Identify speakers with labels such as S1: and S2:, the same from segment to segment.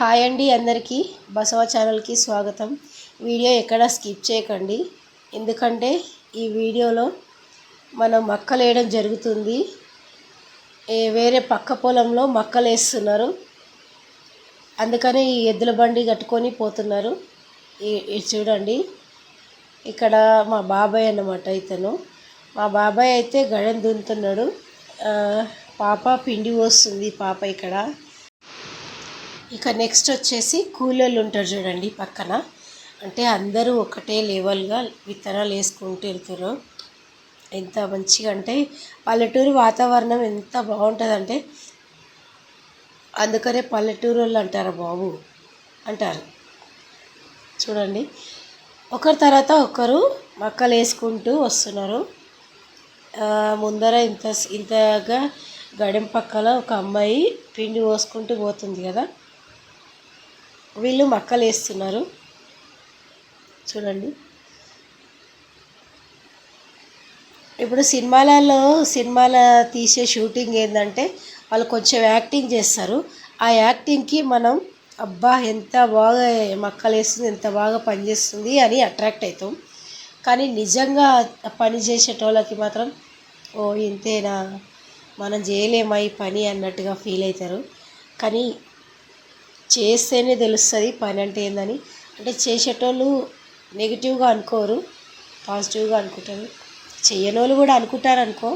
S1: Hi అండి అందరికీ. బసవ ఛానల్కి స్వాగతం. వీడియో ఎక్కడ స్కిప్ చేయకండి. ఎందుకంటే ఈ వీడియోలో మనం మక్కలు వేయడం జరుగుతుంది వేరే పక్క పొలంలో మక్కలు వేస్తున్నారు అందుకని ఈ ఎద్దుల బండి కట్టుకొని పోతున్నారు. ఈ- చూడండి. ఇక్కడ మా బాబాయ్ అన్నమాట ఇతను. మా బాబాయ్ అయితే గడెం దున్నుతున్నాడు. పాప పిండి పోస్తుంది. పాప ఇక్కడ ఇక నెక్స్ట్ వచ్చేసి కూలోళ్ళు ఉంటారు చూడండి పక్కన. అంటే అందరూ ఒకటే లెవెల్గా విత్తనాలు వేసుకుంటూ వెళ్తారు. ఎంత మంచిగా అంటే పల్లెటూరు వాతావరణం ఎంత బాగుంటుందంటే అందుకనే పల్లెటూరు వాళ్ళు అంటారు బాబు అంటారు. చూడండి. ఒకరి తర్వాత ఒకరు మక్కలు వేసుకుంటూ వస్తున్నారు. ముందర ఇంత ఇంతగా గడెం పక్కల ఒక అమ్మాయి పిండి పోసుకుంటూ పోతుంది కదా. వీళ్ళు మక్కలు వేస్తున్నారు. చూడండి. ఇప్పుడు సినిమాలలో సినిమాల తీసే షూటింగ్ ఏంటంటే వాళ్ళు కొంచెం యాక్టింగ్ చేస్తారు. ఆ యాక్టింగ్కి మనం అబ్బా ఎంత బాగా మక్కలు వేస్తుంది ఎంత బాగా పనిచేస్తుంది అని అట్రాక్ట్ అవుతాం. కానీ నిజంగా పని చేసేటోళ్ళకి మాత్రం ఓ ఇంతేనా? మనం చేయలేమా ఈ పని అన్నట్టుగా ఫీల్ అవుతారు. కానీ చేస్తేనే తెలుస్తుంది పని అంటే ఏందని. అంటే చేసేటోళ్ళు నెగిటివ్గా అనుకోరు పాజిటివ్గా అనుకుంటారు. చేయనోళ్ళు కూడా అనుకుంటారు అనుకో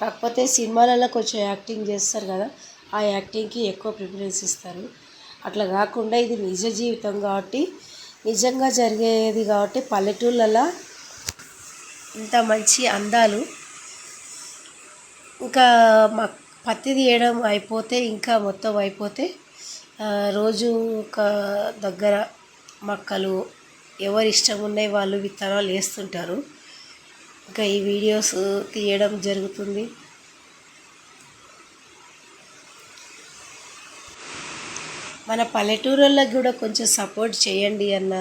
S1: కాకపోతే సినిమాలలో కొంచెం యాక్టింగ్ చేస్తారు కదా ఆ యాక్టింగ్కి ఎక్కువ ప్రిఫరెన్స్ ఇస్తారు. అట్లా కాకుండా ఇది నిజ జీవితం కాబట్టి నిజంగా జరిగేది కాబట్టి పల్లెటూళ్ళలో ఇంత మంచి అందాలు. ఇంకా మా పత్తి తీయడం అయిపోతే ఇంకా మొత్తం అయిపోతే రోజు ఒక దగ్గర మొక్కలు ఎవరు ఇష్టం ఉన్నాయి వాళ్ళు విత్తనాలు వేస్తుంటారు. ఇంకా ఈ వీడియోస్ తీయడం జరుగుతుంది. మన పల్లెటూరులకు కూడా కొంచెం సపోర్ట్ చేయండి అన్న.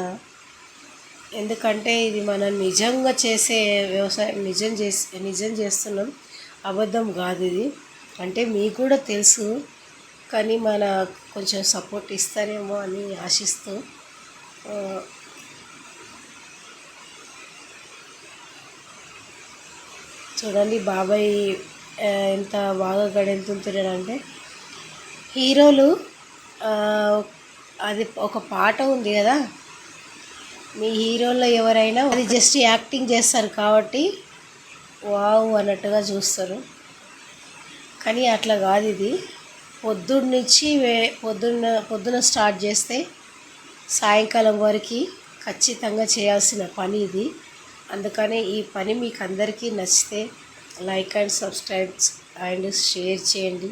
S1: ఎందుకంటే ఇది మనం నిజంగా చేసే వ్యవసాయం నిజం చేసి నిజం చేస్తున్నాం. అబద్ధం కాదు ఇది. అంటే మీకు కూడా తెలుసు కానీ మన కొంచెం సపోర్ట్ ఇస్తారేమో అని ఆశిస్తూ చూడండి బాబాయ్ ఎంత బాగా గడెంతుంటున్నాడంటే హీరోలు అది ఒక పాట ఉంది కదా మీ హీరోల్లో ఎవరైనా అది జస్ట్ యాక్టింగ్ చేస్తారు కాబట్టి వావ్ అన్నట్టుగా చూస్తారు. కానీ అట్లా కాదు ఇది. పొద్దున్న నుంచి వే- పొద్దున్న పొద్దున స్టార్ట్ చేస్తే సాయంకాలం వరకు ఖచ్చితంగా చేయాల్సిన పని ఇది. అందుకనే ఈ పని మీకు అందరికీ నచ్చితే like and subscribe and share చేయండి.